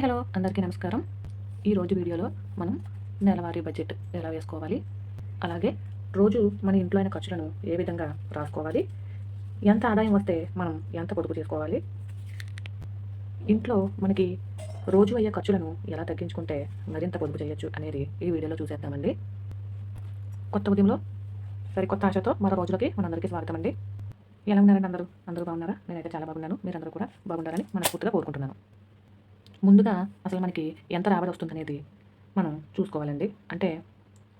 Hi hello అందరికీ నమస్కారం. ఈరోజు వీడియోలో మనం నెలవారీ బడ్జెట్ ఎలా వేసుకోవాలి? అలాగే రోజు మన ఇంట్లో అయిన ఖర్చులను ఏ విధంగా రాసుకోవాలి? ఎంత ఆదాయం వస్తే మనం ఎంత పొదుపు చేసుకోవాలి? ఇంట్లో మనకి రోజు అయ్యే ఖర్చులను ఎలా తగ్గించుకుంటే మరింత పొదుపు చేయొచ్చు అనేది ఈ వీడియోలో చూసేద్దామండి. కొత్త ఉదయంలో సరికొత్త ఆశతో మరో రోజులకి మనందరికీ స్వాగతం అండి. ఎలా ఉన్నారండి అందరూ? అందరూ బాగున్నారా? నేనైతే చాలా బాగున్నాను. మీరందరూ కూడా బాగుండాలని మనస్ఫూర్తిగా కోరుకుంటున్నాను. ముందుగా అసలు మనకి ఎంత రాబడి వస్తుందనేది మనం చూసుకోవాలండి. అంటే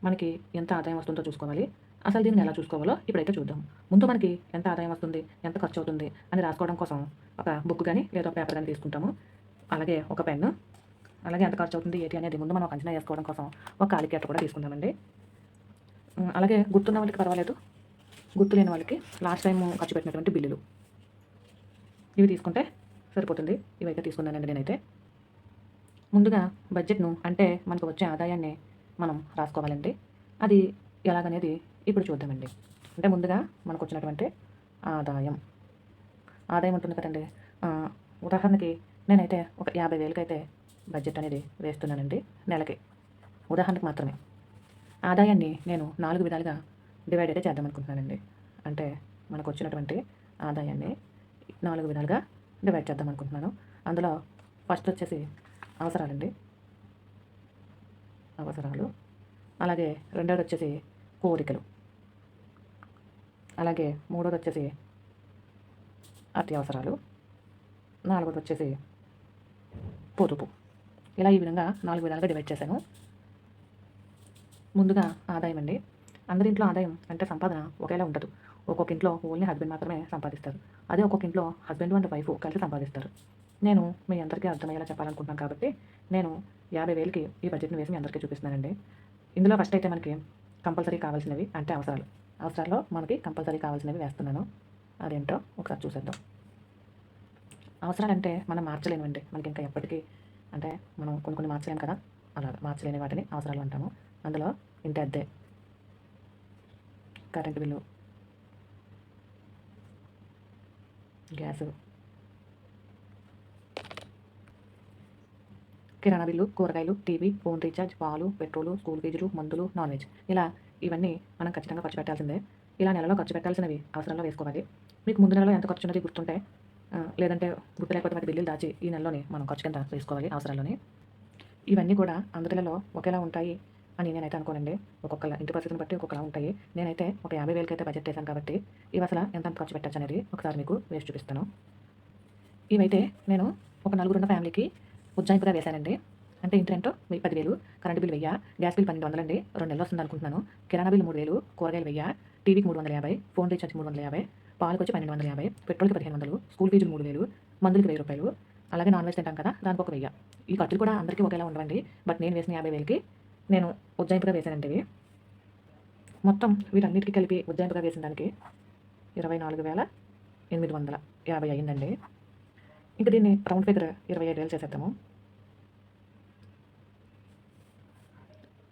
మనకి ఎంత ఆదాయం వస్తుందో చూసుకోవాలి. అసలు దీన్ని ఎలా చూసుకోవాలో ఇప్పుడైతే చూద్దాం. ముందు మనకి ఎంత ఆదాయం వస్తుంది ఎంత ఖర్చు అవుతుంది అని రాసుకోవడం కోసం ఒక బుక్ కానీ లేదా పేపర్ కానీ తీసుకుంటాము. అలాగే ఒక పెన్ను. అలాగే ఎంత ఖర్చు అవుతుంది ఏంటి అనేది ముందు మనం ఒక అంచనా వేసుకోవడం కోసం ఒక కాలిక్యులేటర్ కూడా తీసుకుందామండి. అలాగే గుర్తున్న వాళ్ళకి పర్వాలేదు. గుర్తు లేని వాళ్ళకి లాస్ట్ టైం ఖర్చు పెట్టినటువంటి బిల్లులు. ఇవి తీసుకుంటే సరిపోతుంది. ఇవైతే తీసుకున్నానండి నేనైతే. ముందుగా బడ్జెట్ను అంటే మనకు వచ్చే ఆదాయాన్ని మనం రాసుకోవాలండి. అది ఎలాగనేది ఇప్పుడు చూద్దామండి. అంటే ముందుగా మనకు వచ్చినటువంటి ఆదాయం. ఆదాయం ఉంటుంది కదండి. ఉదాహరణకి నేనైతే ఒక యాభై వేలకైతే బడ్జెట్ అనేది వేస్తున్నానండి నెలకి. ఉదాహరణకు మాత్రమే. ఆదాయాన్ని నేను నాలుగు విధాలుగా డివైడ్ అయితే చేద్దాం అనుకుంటున్నానండి. అంటే మనకు వచ్చినటువంటి ఆదాయాన్ని నాలుగు విధాలుగా డివైడ్ చేద్దాం అనుకుంటున్నాను. అందులో ఫస్ట్ వచ్చేసి అవసరాలండి. అవసరాలు. అలాగే రెండోది వచ్చేసి కోరికలు. అలాగే మూడోది వచ్చేసి అత్యవసరాలు. నాలుగోది వచ్చేసి పొదుపు. ఇలా ఈ విధంగా నాలుగు విధాలుగా డివైడ్ చేశాను. ముందుగా ఆదాయం అండి. అందరి ఇంట్లో ఆదాయం అంటే సంపాదన ఒకేలా ఉండదు. ఒక్కొక్క ఇంట్లో ఓన్లీ హస్బెండ్ మాత్రమే సంపాదిస్తారు. అదే ఒక్కొక్క ఇంట్లో హస్బెండ్ అండ్ వైఫ్ కలిసి సంపాదిస్తారు. నేను మీ అందరికీ అర్థమయ్యేలా చెప్పాలనుకుంటున్నాను కాబట్టి నేను యాభై వేలకి ఈ బడ్జెట్ని వేసి మీ అందరికీ చూపిస్తున్నానండి. ఇందులో ఫస్ట్ అయితే మనకి కంపల్సరీ కావాల్సినవి అంటే అవసరాలు. అవసరాల్లో మనకి కంపల్సరీ కావాల్సినవి వేస్తున్నాను. అదేంటో ఒకసారి చూసేద్దాం. అవసరాలంటే మనం మార్చలేనివండి మనకి ఇంకా ఎప్పటికీ అంటే మనం కొన్ని కొన్ని మార్చలేము కదా. అలా మార్చలేని వాటిని అవసరాలు అంటాము. అందులో ఇంటి అద్దె కరెంటు బిల్లు గ్యాసు కిరాణా బిల్లు కూరగాయలు టీవీ ఫోన్ రీఛార్జ్ పాలు పెట్రోలు స్కూల్ ఫీజులు మందులు నాన్ వెజ్. ఇలా ఇవన్నీ మనం ఖచ్చితంగా ఖర్చు పెట్టాల్సిందే. ఇలా నెలలో ఖర్చు పెట్టాల్సినవి అవసరంలో వేసుకోవాలి. మీకు ముందు నెలలో ఎంత ఖర్చు ఉన్నది గుర్తుంటే లేదంటే గుర్తు లేకపోతే మరి బిల్లులు దాచి ఈ నెలలోనే మనం ఖర్చు కింద వేసుకోవాలి అవసరాల్లోనే. ఇవన్నీ కూడా అందరిలో ఒకేలా ఉంటాయి అని నేనైతే అనుకోనండి. ఒక్కొక్కల ఇంటి పరిస్థితిని బట్టి ఒక్కొక్కలా ఉంటాయి. నేనైతే ఒక యాభై వేలకి అయితే బడ్జెట్ చేశాను కాబట్టి ఇవి అసలు ఎంత ఖర్చు పెట్టచ్చు అనేది ఒకసారి మీకు వేసి చూపిస్తాను. ఇవైతే నేను ఒక నలుగురున్న ఫ్యామిలీకి ఉజ్జాయింపుగా వేశానండి. అంటే ఏంటంటే వెయ్యి పదివేలు కరెంట్ బిల్ వెయ్యా గ్యాస్ బిల్ పన్నెండు వందలండి రెండు నెలలు వస్తుంది అనుకుంటున్నాను. కిరాణా బిల్ మూడు వేలు కూరగాయలు వెయ్యి టీవీకి మూడు వందల యాభై ఫోన్ రీఛార్జ్ మూడు వందల యాభై పాలకు వచ్చి పన్నెండు వందల యాభై పెట్రోల్కి పదిహేను వందలు స్కూల్ ఫీజులు మూడు వేలు మందులకి వెయ్యి రూపాయలు. అలాగే నాన్ వెజ్ తింటాం కదా దానికి ఒక వెయ్యి. ఈ ఖర్చులు కూడా అందరికీ ఒకేలా ఉండవండి. బట్ నేను వేసిన యాభై వేలకి నేను ఉజ్జాయింపుగా వేసానండి ఇవి. మొత్తం వీటన్నిటికీ కలిపి ఉజ్జాయింపుగా వేసిన దానికి ఇరవై నాలుగు వేల ఎనిమిది వందల యాభై అయ్యిందండి ఇంకా దీన్ని రౌండ్ ఫిగర్ ఇరవై ఐదు వేలు చేసేద్దాము.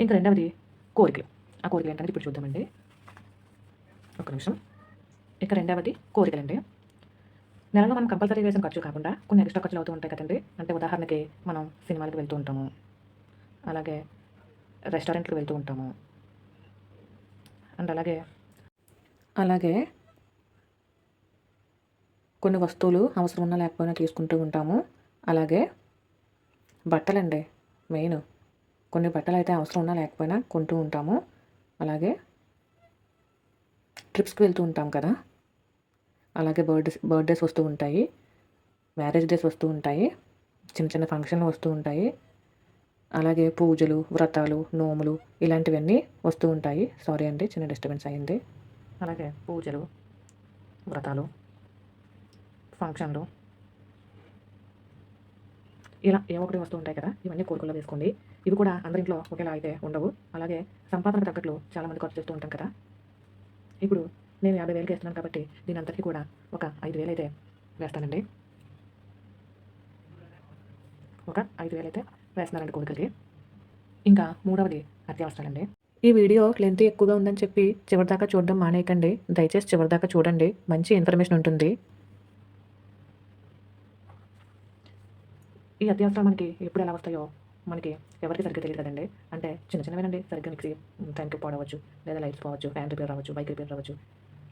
ఇంకా రెండవది కోరికలు. ఆ కోరికలు ఏంటనేది ఇప్పుడు చూద్దామండి. ఒక నిమిషం. ఇక రెండవది కోరికలండి. నెలలో మనం కంపల్సరీ వేసిన ఖర్చు కాకుండా కొన్ని ఎక్స్ట్రా ఖర్చులు అవుతూ ఉంటాయి కదండి. అంటే ఉదాహరణకి మనం సినిమాలకు వెళ్తూ ఉంటాము. అలాగే రెస్టారెంట్కి వెళ్తూ ఉంటాము. అండ్ అలాగే అలాగే కొన్ని వస్తువులు అవసరం ఉన్నా లేకపోయినా తీసుకుంటూ ఉంటాము. అలాగే బట్టలండి మెయిన్ కొన్ని బట్టలు అయితే అవసరం ఉన్నా లేకపోయినా కొంటూ ఉంటాము. అలాగే ట్రిప్స్కి వెళ్తూ ఉంటాం కదా. అలాగే బర్త్డేస్ బర్త్డేస్ వస్తూ ఉంటాయి. మ్యారేజ్ డేస్ వస్తూ ఉంటాయి. చిన్న చిన్న ఫంక్షన్లు వస్తూ ఉంటాయి. అలాగే పూజలు వ్రతాలు నోములు ఇలాంటివన్నీ వస్తూ ఉంటాయి. సారీ అండి చిన్న డిస్టర్బెన్స్ అయింది. అలాగే పూజలు వ్రతాలు ఫంక్షన్లు. ఇలా ఏ ఒకటి వస్తూ ఉంటాయి కదా ఇవన్నీ కోరికల్లో వేసుకోండి. ఇవి కూడా అందరింట్లో ఒకేలా అయితే ఉండవు. అలాగే సంపాదనకు తగ్గట్లు చాలామంది ఖర్చు చేస్తూ ఉంటాం కదా. ఇప్పుడు నేను యాభై వేలకి వేస్తున్నాను కాబట్టి దీని అంతటికీ కూడా ఒక ఐదు వేలు అయితే వేస్తానండి. ఒక ఐదు వేలు అయితే వేస్తున్నానండి కోరికలకి. ఇంకా మూడవది అత్యవసరాలండి. ఈ వీడియో లెంత్ ఎక్కువగా ఉందని చెప్పి చివరిదాకా చూడడం మానేయకండి. దయచేసి చివరిదాకా చూడండి. మంచి ఇన్ఫర్మేషన్ ఉంటుంది. ఈ అత్యవసరాలు మనకి ఎప్పుడు ఎలా వస్తాయో మనకి ఎవరికి సరిగ్గా తెలియదు కదండి. అంటే చిన్న చిన్నవేనండి సరిగ్గా మిక్సీ టైంకి పాడవచ్చు లేదా లైట్స్ పోవచ్చు ఫ్యాన్ రిపేర్ రావచ్చు బైక్ రిపేర్ రావచ్చు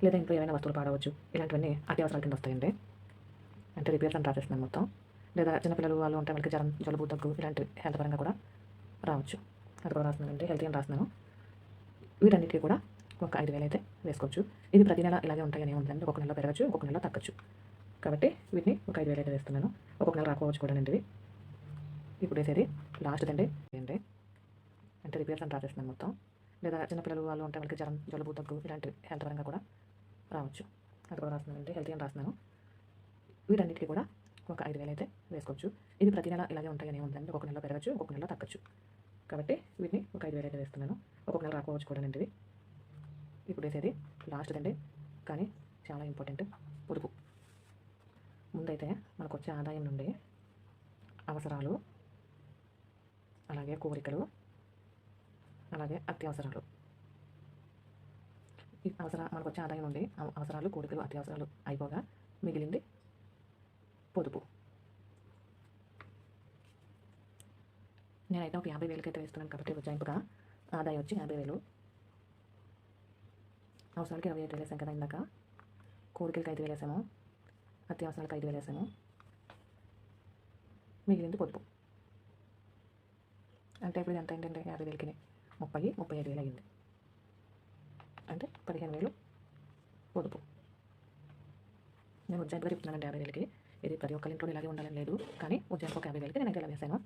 లేదా ఇంట్లో ఏమైనా వస్తువులు పాడవచ్చు ఇలాంటివన్నీ అత్యవసరాల కింద వస్తాయండి. అంటే రిపేర్స్ అని రాసేస్తున్నాను మొత్తం. లేదా చిన్నపిల్లలు వాళ్ళు ఉంటే మనకి జ్వరం జలుబు దగ్గు ఇలాంటి హెల్త్ పరంగా కూడా రావచ్చు. అది కూడా రాస్తున్నానండి హెల్త్ అని రాస్తున్నాను. వీటన్నిటికీ కూడా ఒక ఐదు వేలు అయితే వేసుకోవచ్చు. ఇది ప్రతి నెల ఇలాగే ఉంటాయని ఉందండి ఒక్కొక్క నెల పెరగచ్చు ఒక్కొక్క నెల తగ్గచ్చు. కాబట్టి వీటిని ఒక ఐదు వేలు అయితే వేస్తున్నాను. ఒక్కొక్క నెల రాకపోవచ్చు కూడా అండి ఇవి. ఇప్పుడు వేసేది లాస్ట్ అండి ఏంటి? అంటే రిపేర్స్ అని రాసేస్తున్నాను మొత్తం. లేదా చిన్నపిల్లలు వాళ్ళు ఉంటే వాళ్ళకి జ్వరం జలుబు దగ్గు ఇలాంటి హెల్త్ పరంగా కూడా రావచ్చు. అది కూడా రాస్తున్నానండి హెల్త్ అని రాస్తున్నాను. వీటన్నిటికీ కూడా ఒక ఐదు వేలు అయితే వేసుకోవచ్చు. ఇది ప్రతి నెల ఇలాగే ఉంటాయని ఉందండి. ఒక్కొక్క నెల పెరగచ్చు ఒక్కొక్క నెల తగ్గచ్చు. కాబట్టి వీటిని ఒక ఐదు వేలు అయితే వేస్తున్నాను. ఒక్కొక్క నెల రాకపోవచ్చు కూడా అండి ఇప్పుడు వేసేది లాస్ట్ అండి కానీ చాలా ఇంపార్టెంట్ పొదుపు. ముందైతే మనకు వచ్చే ఆదాయం నుండి అవసరాలు కోరికలు. అలాగే అత్యవసరాలు. ఈ అవసర మనకు వచ్చే ఆదాయం నుండి అవసరాలు కోరికలు అత్యవసరాలు అయిపోగా మిగిలింది పొదుపు. నేనైతే ఒక యాభై వేలకైతే వేస్తున్నాను కాబట్టి ఉజ్జాయింపుగా ఆదాయం వచ్చి యాభై వేలు. అవసరాలకి ఇరవై ఐదు వేలు వేసాం కదా ఇందాక. కోరికలకి ఐదు వేలు వేసాము అత్యవసరాలకు ఐదు వేలు వేసాము మిగిలింది పొదుపు. అంటే ఇప్పుడు ఎంత అయిందండి యాభై వేలకి ముప్పై ముప్పై ఐదు వేలు అయింది అంటే పదిహేను వేలు పొదుపు. నేను ఉజ్జాయింపుగా చెప్తున్నానండి యాభై వేలకి. ఇది ప్రతి ఒక్కరి ఇంట్లో ఇలాగే ఉండాలని లేదు. కానీ ఉజ్జాయింపు ఒక యాభై వేలకి నేను ఇలా వేసాను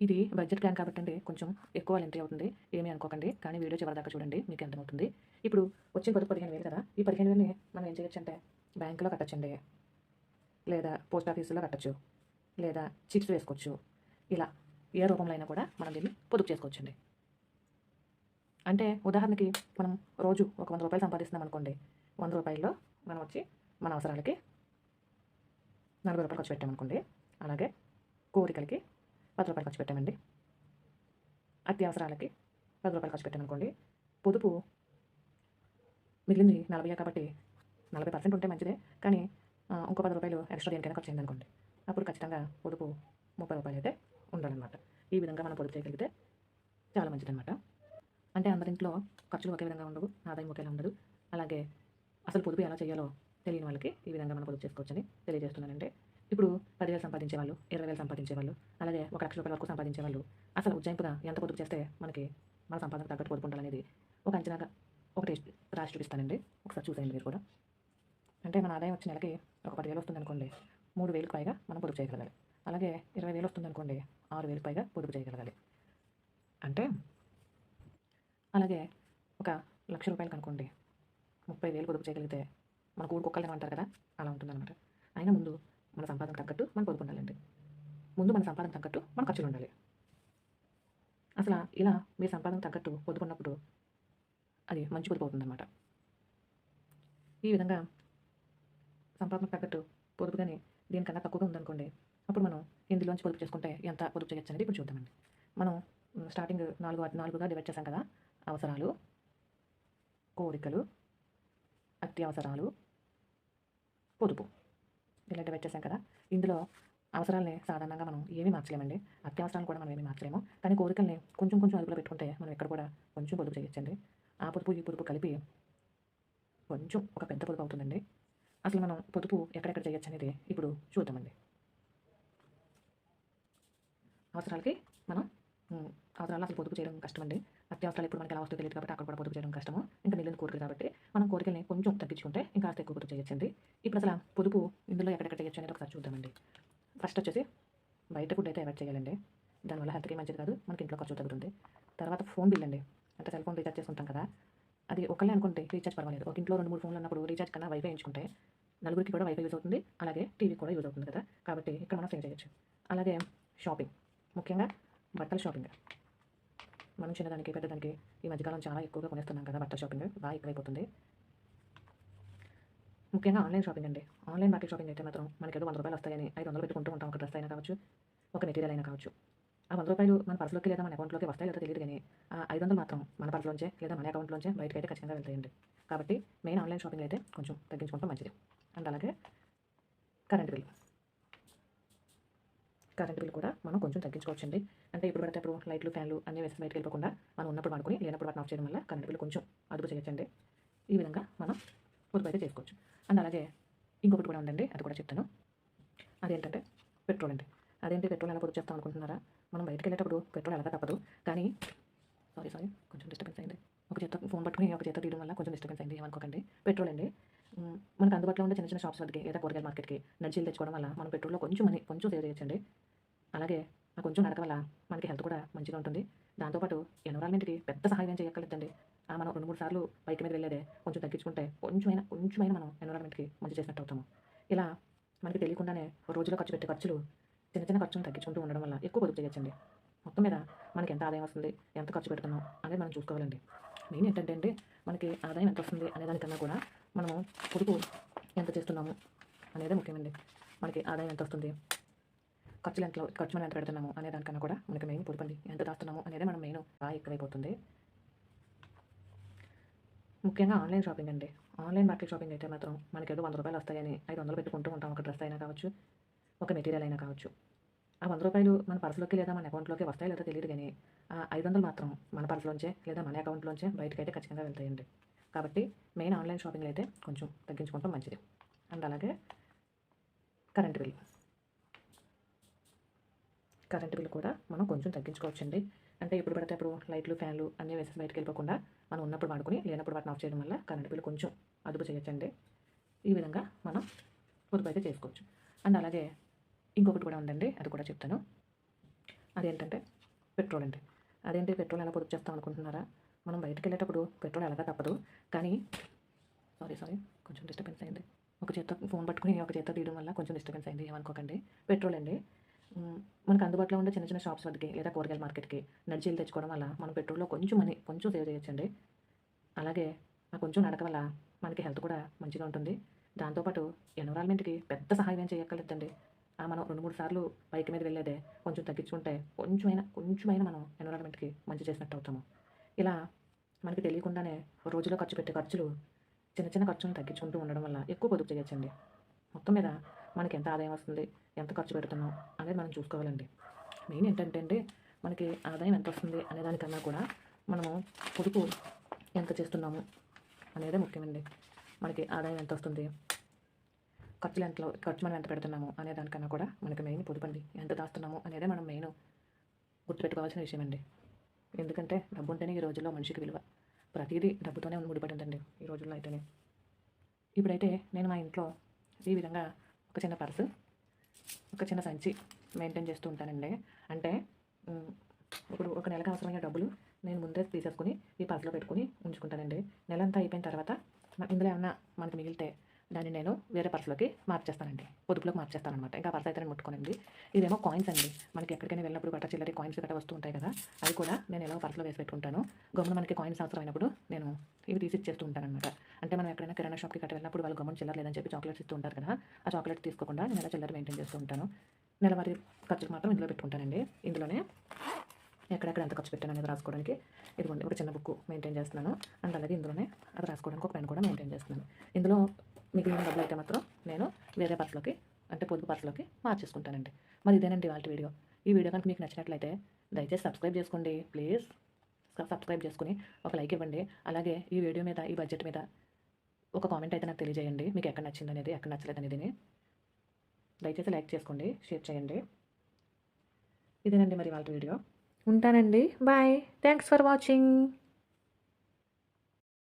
ఇది బడ్జెట్ ప్లాన్ కాబట్టి అండి కొంచెం ఎక్కువ ఎంట్రీ అవుతుంది. ఏమీ అనుకోకండి. కానీ వీడియో చివరి దాకా చూడండి. మీకు అర్థమవుతుంది ఇప్పుడు వచ్చిన పొదుపు పదిహేను వేలు కదా. ఈ పదిహేను వేలని మనం ఏం చేయొచ్చు అంటే బ్యాంకులో కట్టచ్చండి. లేదా పోస్ట్ ఆఫీసులో కట్టచ్చు. లేదా చిట్స్ వేసుకోవచ్చు. ఇలా ఏ రూపంలో అయినా కూడా మనం దీన్ని పొదుపు చేసుకోవచ్చండి. అంటే ఉదాహరణకి మనం రోజు ఒక వంద రూపాయలు సంపాదిస్తున్నాం అనుకోండి వంద రూపాయల్లో మనం వచ్చి మన అవసరాలకి నలభై రూపాయలు ఖర్చు పెట్టామనుకోండి అలాగే కోరికలకి పది రూపాయలు ఖర్చు పెట్టామండి. అత్యవసరాలకి పది రూపాయలు ఖర్చు పెట్టామనుకోండి పొదుపు మిగిలింది నలభై కాబట్టి నలభై పర్సెంట్ ఉంటే మంచిదే కానీ ఇంకో పది రూపాయలు ఎక్స్ట్రా దేనికైనా ఖర్చు అయిందనుకోండి అప్పుడు ఖచ్చితంగా పొదుపు ముప్పై రూపాయలు అయితే ఉండాలన్నమాట. ఈ విధంగా మనం పొదుపు చేయగలిగితే చాలా మంచిదనమాట అంటే అందరింట్లో ఖర్చులు ఒకే విధంగా ఉండవు ఆదాయం ఒకేలా ఉండదు. అలాగే అసలు పొదుపు ఎలా చేయాలో తెలియని వాళ్ళకి ఈ విధంగా మనం పొదుపు చేసుకోవచ్చని తెలియజేస్తున్నానంటే ఇప్పుడు పదివేలు సంపాదించే వాళ్ళు ఇరవై వేలు సంపాదించే వాళ్ళు అలాగే ఒక లక్ష రూపాయల వరకు సంపాదించే వాళ్ళు అసలు ఉజ్జాయింపుగా ఎంత పొదుపు చేస్తే మనకి మన సంపాదన తగ్గట్టు పొదుపు ఉండాలనేది ఒక అంచనాగా ఒక టేస్ట్ రాసి చూపిస్తానండి. ఒకసారి చూసేయండి మీరు కూడా. అంటే మన ఆదాయం వచ్చే నెలకి ఒక పదివేలు వస్తుంది అనుకోండి మూడు వేలకు పైగా మనం పొదుపు చేయగలగాలి. అలాగే ఇరవై వేలు వస్తుంది అనుకోండి ఆరు వేలు పైగా పొదుపు చేయగలగాలి. అంటే అలాగే ఒక లక్ష రూపాయలు కనుకోండి ముప్పై వేలు పొదుపు చేయగలిగితే మన కూడు కుక్కలు అంటారు కదా అలా ఉంటుందన్నమాట. అయినా ముందు మన సంపాదన తగ్గట్టు మనం పొదుపు ఉండాలండి. ముందు మన సంపాదన తగ్గట్టు మన ఖర్చులు ఉండాలి. అసలు ఇలా మీ సంపాదన తగ్గట్టు పొదుపు ఉన్నప్పుడు అది మంచి పొదుపు అవుతుందన్నమాట. ఈ విధంగా సంపాదన తగ్గట్టు పొదుపు కానీ దీనికన్నా తక్కువగా ఉందనుకోండి అప్పుడు మనం ఇందులోంచి పొదుపు చేసుకుంటే ఎంత పొదుపు చేయొచ్చు అనేది ఇప్పుడు చూద్దామండి. మనం స్టార్టింగ్ నాలుగు నాలుగుగా డివైడ్ చేసాం కదా అవసరాలు కోరికలు అత్యవసరాలు పొదుపు. ఇలా డివైడ్ చేసాం కదా ఇందులో అవసరాలని సాధారణంగా మనం ఏమీ మార్చలేమండి. అత్యవసరాలు కూడా మనం ఏమీ మార్చలేము. కానీ కోరికల్ని కొంచెం కొంచెం అదుపులో పెట్టుకుంటే మనం ఇక్కడ కూడా కొంచెం పొదుపు చేయొచ్చండి. ఆ పొదుపు ఈ పొదుపు కలిపి కొంచెం ఒక పెద్ద పొదుపు అవుతుందండి. అసలు మనం పొదుపు ఎక్కడెక్కడ చేయొచ్చు అనేది ఇప్పుడు చూద్దామండి. అవసరాలకి మనం అవసరాలు అసలు పొదుపు చేయడం కష్టం అండి అత్యవసరాలు ఇప్పుడు మనకి ఎలా వస్తుంది తెలియదు కాబట్టి అక్కడ కూడా పొదుపు చేయడం కష్టము. ఇంకా మిగిలిన కోరికలు కాబట్టి మనం కోరికల్ని కొంచెం తగ్గించుకుంటే ఇంకా కాస్త ఎక్కువ పొదుపు చేయొచ్చండి. ఇప్పుడు అసలు పొదుపు ఇందులో ఎక్కడెక్కడ చేయొచ్చు అనేది ఒకసారి చూద్దామండి. ఫస్ట్ వచ్చేసి బయట ఫుడ్ అయితే అవాయిడ్ చేయాలండి. దానివల్ల హెల్త్కి మంచిది కాదు మనకి ఇంట్లో ఖర్చు తగ్గుతుంది. తర్వాత ఫోన్ బిల్ అండి. అంటే సెల్ ఫోన్ రీఛార్జ్ చేసుకుంటాం కదా. అది ఒకళ్ళే అనుకుంటే రీఛార్జ్ పర్వాలేదు. ఒక ఇంట్లో రెండు మూడు ఫోన్లు ఉన్నప్పుడు రీఛార్జ్ కన్నా వైఫై ఎంచుకుంటే నలుగురికి కూడా వైఫై యూజ్ అవుతుంది. అలాగే టీవీ కూడా యూజ్ అవుతుంది కదా. కాబట్టి ఇక్కడ మనం సేవ్ చేయొచ్చు. అలాగే షాపింగ్ ముఖ్యంగా బట్టల షాపింగ్. మనం చిన్నదానికి పెద్దదానికి ఈ మధ్యకాలం చాలా ఎక్కువగా కొనేస్తున్నాం కదా బట్టల షాపింగ్. బాగా ఎక్కువైపోతుంది. ముఖ్యంగా ఆన్లైన్ షాపింగ్ అండి. ఆన్లైన్ మార్కెట్ షాపింగ్ అయితే మాత్రం మనకి ఏదో వంద రూపాయలు వస్తాయని ఐదు వందలు పెట్టుకుంటూ ఉంటాం ఒక డ్రెస్ అయినా కావచ్చు ఒక మెటీరియల్ అయినా కావచ్చు. ఆ వంద రూపాయలు మన పర్సులోకి లేదా మన అకౌంట్లోకి వస్తాయి లేదా తెలియదు కానీ ఆ ఐదు వందలు మాత్రం మన పర్సులోంచే లేదా మన అకౌంట్లోంచే బయటకి అయితే ఖచ్చితంగా వెళ్తాయండి. కాబట్టి మెయిన్ ఆన్లైన్ షాపింగ్ అయితే కొంచెం తగ్గించుకుంటాం మంచిది. అండ్ అలాగే కరెంట్ బిల్. కరెంట్ బిల్ కూడా మనం కొంచెం తగ్గించుకోవచ్చండి. అంటే ఇప్పుడు పడితే అప్పుడు లైట్లు ఫ్యాన్లు అన్ని వేసి బయటకు వెళ్ళకుండా మనం ఉన్నప్పుడు వాడుకొని లేనప్పుడు వాటిని ఆఫ్ చేయడం వల్ల కరెంట్ బిల్ కొంచెం అదుపు చేయొచ్చండి. ఈ విధంగా మనం పొదుపు అయితే చేసుకోవచ్చు. అండ్ అలాగే ఇంకొకటి కూడా ఉందండి అది కూడా చెప్తాను. అదేంటంటే పెట్రోల్ అండి. అదేంటి పెట్రోల్ ఎలా పొదుపు చేస్తాం అనుకుంటున్నారా? మనం బయటకు వెళ్ళేటప్పుడు పెట్రోల్ ఎలా తప్పదు. కానీ సారీ సారీ కొంచెం డిస్టర్బెన్స్ అయింది. ఒక చేత ఫోన్ పట్టుకుని ఒక చేత తీయడం వల్ల కొంచెం డిస్టర్బెన్స్ అయింది ఏమనుకోకండి. పెట్రోల్ అండి మనకు అందుబాటులో ఉండే చిన్న చిన్న షాప్స్ వద్దకి లేదా కూరగాయల మార్కెట్కి నడిచిలు తెచ్చుకోవడం వల్ల మనం పెట్రోల్లో కొంచెం మనీ కొంచెం సేవ్ చేయొచ్చండి అలాగే ఆ కొంచెం నడక వల్ల మనకి హెల్త్ కూడా మంచిగా ఉంటుంది దాంతోపాటు ఎన్విరాన్మెంట్కి పెద్ద సహాయం ఆ మనం రెండు మూడు సార్లు బైక్ మీద వెళ్ళేదే కొంచెం తగ్గించుకుంటే కొంచెమైనా కొంచెమైనా మనం ఎన్విరాన్మెంట్కి మంచి చేసినట్టు అవుతాము. ఇలా మనకి తెలియకుండానే రోజులో ఖర్చు పెట్టే ఖర్చులు చిన్న చిన్న ఖర్చులను తగ్గించుకుంటూ ఉండడం వల్ల ఎక్కువ పొదుపు చేయొచ్చండి. మొత్తం మీద మనకి ఎంత ఆదాయం వస్తుంది ఎంత ఖర్చు పెడుతున్నాం అనేది మనం చూసుకోవాలండి. మెయిన్ ఏంటంటే అండి మనకి ఆదాయం ఎంత వస్తుంది అనే దానికన్నా కూడా మనము పొదుపు ఎంత చేస్తున్నాము అనేదే ముఖ్యమండి. మనకి ఆదాయం ఎంత వస్తుంది ఖర్చులు ఎంత ఖర్చు మనం ఎంత పెడుతున్నాము అనే దానికన్నా కూడా మనకి మెయిన్ పొదుపండి. ఎంత దాస్తున్నాము అనేది మనం మెయిన్ బాగా ఎక్కువైపోతుంది ముఖ్యంగా ఆన్లైన్ షాపింగ్ అండి. ఆన్లైన్ మార్కెట్ షాపింగ్ అయితే మాత్రం మనకి ఏదో వంద రూపాయలు వస్తాయని ఐదు వందలు పెట్టుకుంటూ ఉంటాం. ఒక డ్రెస్ అయినా కావచ్చు ఒక మెటీరియల్ అయినా కావచ్చు. ఆ వంద రూపాయలు మన పర్సులోకి లేదా మన అకౌంట్లోకి వస్తాయి లేదా తెలియదు కానీ ఆ ఐదు వందలు మాత్రం మన పర్సులోంచే లేదా మన అకౌంట్లోంచే బయటకైతే అయితే ఖచ్చితంగా వెళ్తాయండి. కాబట్టి మెయిన్ ఆన్లైన్ షాపింగ్లో అయితే కొంచెం తగ్గించుకుంటాం మంచిది. అండ్ అలాగే కరెంట్ బిల్. కరెంట్ బిల్ కూడా మనం కొంచెం తగ్గించుకోవచ్చండి. అంటే ఇప్పుడు పడితే అప్పుడు లైట్లు ఫ్యాన్లు అన్నీ వేసేసి బయటకు వెళ్ళిపోకుండా మనం ఉన్నప్పుడు వాడుకొని లేనప్పుడు వాటిని ఆఫ్ చేయడం వల్ల కరెంట్ బిల్లు కొంచెం అదుపు చేయొచ్చండి. ఈ విధంగా మనం పొదుపు అయితే చేసుకోవచ్చు. అండ్ అలాగే ఇంకొకటి కూడా ఉందండి అది కూడా చెప్తాను. అదేంటంటే పెట్రోల్ అండి. అదేంటి పెట్రోల్ ఎలా పొదుపు చేస్తాం అనుకుంటున్నారా? మనం బయటకు వెళ్ళేటప్పుడు పెట్రోల్ ఎలాగా తప్పదు. కానీ సారీ సారీ కొంచెం డిస్టర్బెన్స్ అయింది. ఒక చేత ఫోన్ పట్టుకుని ఒక చేత తీయడం వల్ల కొంచెం డిస్టర్బెన్స్ అయింది. ఏమనుకోకండి. పెట్రోల్ అండి. మనకు అందుబాటులో ఉండే చిన్న చిన్న షాప్స్ వద్దకి లేదా కూరగాయల మార్కెట్కి నడిచీలు తెచ్చుకోవడం వల్ల మనం పెట్రోల్లో కొంచెం మనీ కొంచెం సేవ్ చేయొచ్చండి. అలాగే ఆ కొంచెం నడక వల్ల మనకి హెల్త్ కూడా మంచిగా ఉంటుంది. దాంతోపాటు ఎన్విరాన్మెంట్కి పెద్ద సహాయం ఏం చేయక్కర్లేదండి. ఆ మనం రెండు మూడు సార్లు బైక్ మీద వెళ్ళేదే కొంచెం తగ్గించుకుంటే కొంచెమైనా కొంచెమైనా మనం ఎన్విరాన్మెంట్కి మంచి చేసినట్టు అవుతాము. ఇలా మనకి తెలియకుండానే రోజులో ఖర్చు పెట్టే ఖర్చులు చిన్న చిన్న ఖర్చులను తగ్గించుకుంటూ ఉండడం వల్ల ఎక్కువ పొదుపు చేయొచ్చండి. మొత్తం మీద మనకి ఎంత ఆదాయం వస్తుంది? ఎంత ఖర్చు పెడుతున్నాం అనేది మనం చూసుకోవాలండి. మెయిన్ ఏంటంటే అండి మనకి ఆదాయం ఎంత వస్తుంది అనే దానికన్నా కూడా మనము పొదుపు ఎంత చేస్తున్నాము అనేదే ముఖ్యమండి. మనకి ఆదాయం ఎంత వస్తుంది ఖర్చులు ఎంత ఖర్చు మనం ఎంత పెడుతున్నాము అనే దానికన్నా కూడా మనకి మెయిన్ పొదుపు అండి ఎంత దాస్తున్నాము అనేదే మనం మెయిన్ గుర్తుపెట్టుకోవాల్సిన విషయం అండి ఎందుకంటే డబ్బు ఉంటేనే ఈ రోజుల్లో మనిషికి విలువ. ప్రతిదీ డబ్బుతోనే ముడిపడి ఉందండి ఈ రోజుల్లో అయితేనే. ఇప్పుడైతే నేను మా ఇంట్లో ఈ విధంగా ఒక చిన్న పర్సు ఒక చిన్న సంచి మెయింటైన్ చేస్తూ ఉంటానండి. అంటే ఇప్పుడు ఒక నెలకు అవసరమైన డబ్బులు నేను ముందే తీసేసుకుని ఈ పర్సులో పెట్టుకుని ఉంచుకుంటానండి. నెల అంతా అయిపోయిన తర్వాత ఇందులో ఏమన్నా మనకి మిగిలితే దాన్ని నేను వేరే పర్సులోకి మార్చేస్తానండి. పొదుపులోకి మార్చేస్తాను అనమాట ఇంకా పర్స్ అయితే నేను ముట్టుకోనండి. ఇదేమో కాయిన్స్ అండి. మనకి ఎక్కడికైనా వెళ్ళినప్పుడు గట్రా చిల్లరి కాయిన్స్ గట్రా వస్తూ ఉంటాయి కదా అవి కూడా నేను ఎలా పర్సులో వేసి పెట్టుకుంటాను. గమ్మున మనకి కాయిన్స్ అవసరం అయినప్పుడు నేను ఇవి తీసి ఇచ్చేస్తూ ఉంటాను అనమాట అంటే మనం ఎక్కడైనా కిరాణా షాప్కి గట్రా వెళ్ళినప్పుడు వాళ్ళు గమ్మున చిల్లర లేదని చెప్పి చాక్లెట్స్ ఇస్తూ ఉంటారు కదా ఆ చాక్లెట్స్ తీసుకోకుండా నేను ఎలా చిల్లర మెయింటైన్ చేస్తూ ఉంటాను? నెలవారీ ఖర్చులు మాత్రం ఇందులో పెట్టుకుంటానండి. ఇందులోనే ఎక్కడెక్కడ ఎంత ఖర్చు పెట్టాను అనేది రాసుకోవడానికి ఇదిగోండి ఒక చిన్న బుక్ మెయింటైన్ చేస్తున్నాను. అండ్ అలాగే ఇందులోనే అది రాసుకోవడానికి ఒక పెన్ కూడా మెయింటైన్ చేస్తున్నాను. ఇందులో మిగిలిన డబ్బులు అయితే మాత్రం నేను వేరే పర్సులోకి అంటే పొదుపు పర్సులోకి మార్చేసుకుంటానండి. మరి ఇదేనండి వాళ్ళ వీడియో. ఈ వీడియో కనుక మీకు నచ్చినట్లయితే దయచేసి సబ్స్క్రైబ్ చేసుకోండి ప్లీజ్. సబ్స్క్రైబ్ చేసుకుని ఒక లైక్ ఇవ్వండి. అలాగే ఈ వీడియో మీద ఈ బడ్జెట్ మీద ఒక కామెంట్ అయితే నాకు తెలియజేయండి. మీకు ఎక్కడ నచ్చింది అనేది ఎక్కడ నచ్చలేదు అనేది దయచేసి లైక్ చేసుకోండి షేర్ చేయండి. ఇదేనండి మరి వాళ్ళ వీడియో. ఉంటానండి. బాయ్. Thanks for watching.